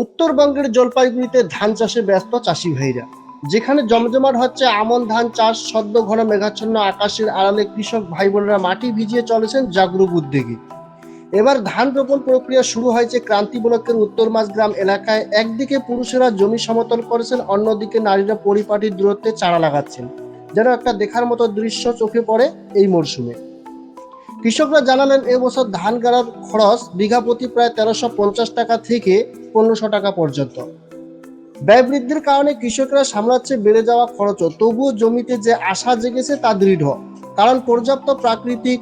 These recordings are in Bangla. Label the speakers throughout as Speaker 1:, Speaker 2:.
Speaker 1: উত্তরবঙ্গের জলপাইগুড়িতে ধান চাষে ব্যস্ত চাষি ভাইরা। যেখানে জমজমাট হচ্ছে আমন ধান চাষ, সদ্য ঘন মেঘাচ্ছন্ন আকাশের আড়ালে কৃষক ভাই বোনেরা মাটি ভিজিয়ে চলেছেন জাগরুক উদ্যোগে। এবার ধান রোপণ প্রক্রিয়া শুরু হয়েছে ক্রান্তি ব্লকের উত্তর মাঝগ্রাম এলাকায়। একদিকে পুরুষেরা জমি সমতল করেছেন, অন্যদিকে নারীরা পরিপাটির দূরত্বে চারা লাগাচ্ছেন। যেন একটা দেখার মতো দৃশ্য চোখে পড়ে এই মরশুমে। কৃষকরা জানালেন এবছর ধান গাড়ার খরচ বিঘা প্রতি প্রায় তেরোশো টাকা থেকে পনেরোশো টাকা পর্যন্ত। ব্যয় বৃদ্ধির কারণে কৃষকরা সামলাচ্ছে বেড়ে যাওয়া খরচও। তবুও জমিতে যে আশা জেগেছে তা দৃঢ়। কারণ পর্যাপ্ত প্রাকৃতিক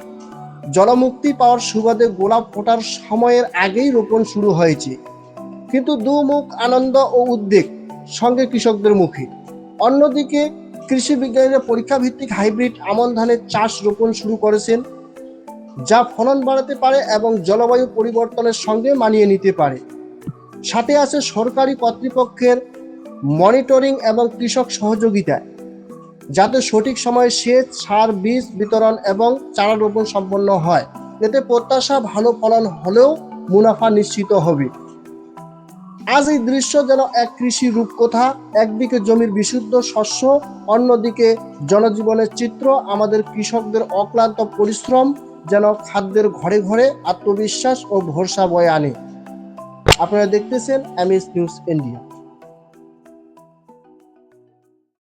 Speaker 1: জলমুক্তি পাওয়ার সুবাদে গোলাপ ফোটার সময়ের আগেই রোপণ শুরু হয়েছে। কিন্তু দুমুখ আনন্দ ও উদ্বেগ সঙ্গে কৃষকদের মুখে। অন্যদিকে কৃষি বিজ্ঞানীরা পরীক্ষা ভিত্তিক হাইব্রিড আমন ধানের চাষ রোপণ শুরু করেছেন, যা ফলন বাড়াতে পারে এবং জলবায়ু পরিবর্তনের সঙ্গে মানিয়ে নিতে পারে। সাথে আছে সরকারি কর্তৃপক্ষের মনিটরিং এবং কৃষক সহযোগিতায় যাতে সঠিক সময়ে সেচ, সার, বীজ বিতরণ এবং চারা রোপণ সম্পন্ন হয়। এতে প্রত্যাশা ভালো ফলন হলেও মুনাফা নিশ্চিত হবে। আজ এই দৃশ্য যেন এক কৃষি রূপকথা, একদিকে জমির বিশুদ্ধ শস্য, অন্যদিকে জনজীবনের চিত্র, আমাদের কৃষকদের অক্লান্ত পরিশ্রম যেন খাদ্যের ঘরে ঘরে আত্মবিশ্বাস ও ভরসা বয়ে আনে। আপনারা দেখতেছেন এমএস নিউজ ইন্ডিয়া।